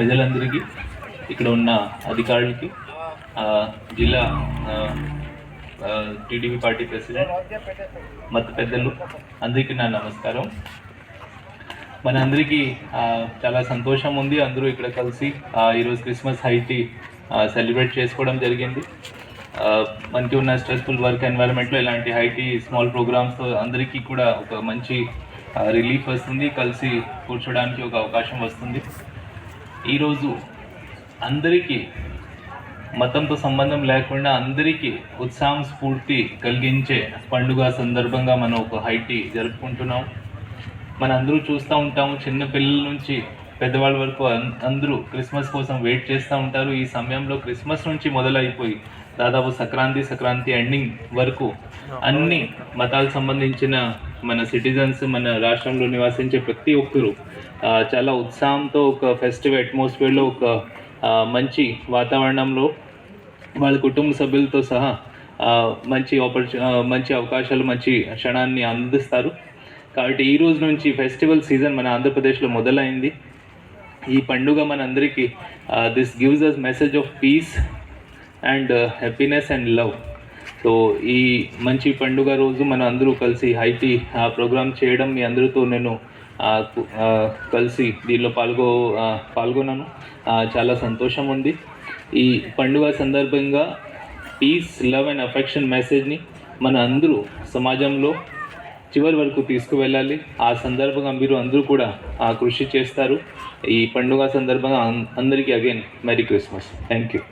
ప్రజలందరికీ ఇక్కడ ఉన్న అధికారులకి జిల్లా టీడీపీ పార్టీ ప్రెసిడెంట్ మత పెద్దలు అందరికీ నా నమస్కారం. మనందరికీ అందరికీ చాలా సంతోషం ఉంది. అందరూ ఇక్కడ కలిసి ఈరోజు క్రిస్మస్ హైటీ సెలబ్రేట్ చేసుకోవడం జరిగింది. మనకి ఉన్న స్ట్రెస్ఫుల్ వర్క్ ఎన్వైరన్మెంట్లో ఇలాంటి హైటీ స్మాల్ ప్రోగ్రామ్స్ అందరికీ కూడా ఒక మంచి రిలీఫ్ వస్తుంది. కలిసి కూర్చోడానికి ఒక అవకాశం వస్తుంది. ఈరోజు అందరికీ మతంతో సంబంధం లేకుండా అందరికీ ఉత్సాహం స్ఫూర్తి కలిగించే పండుగ సందర్భంగా మనం ఒక హైటీ జరుపుకుంటున్నాం. మన అందరూ చూస్తూ ఉంటాము చిన్న పిల్లల నుంచి పెద్దవాళ్ళ వరకు అందరూ క్రిస్మస్ కోసం వెయిట్ చేస్తూ ఉంటారు. ఈ సమయంలో క్రిస్మస్ నుంచి మొదలైపోయి దాదాపు సంక్రాంతి సంక్రాంతి ఎండింగ్ వరకు అన్ని మతాలకు సంబంధించిన మన సిటిజన్స్ మన రాష్ట్రంలో నివసించే ప్రతి ఒక్కరూ చాలా ఉత్సాహంతో ఒక ఫెస్టివ్ అట్మాస్ఫియర్లో ఒక మంచి వాతావరణంలో వాళ్ళ కుటుంబ సభ్యులతో సహా మంచి ఆపర్చు మంచి అవకాశాలు మంచి క్షణాన్ని అందిస్తారు. కాబట్టి ఈ రోజు నుంచి ఫెస్టివల్ సీజన్ మన ఆంధ్రప్రదేశ్లో మొదలైంది. ఈ పండుగ మనందరికీ this gives us message of peace and happiness and love so ఈ మంచి పండుగ రోజు మన అందరూ కలిసి హైటీ ఆ ప్రోగ్రామ్ చేయడం మీ అందరితో నేను కలిసి దీనిలో పాల్గొ పాల్గొన్నాను. చాలా సంతోషం ఉంది. ఈ పండుగ సందర్భంగా పీస్ లవ్ అండ్ అఫెక్షన్ మెసేజ్ని మన అందరూ సమాజంలో చివరి వరకు తీసుకువెళ్ళాలి. ఆ సందర్భంగా మీరు అందరూ కూడా ఆ కృషి చేస్తారు. ఈ పండుగ సందర్భంగా అందరికీ again merry Christmas thank you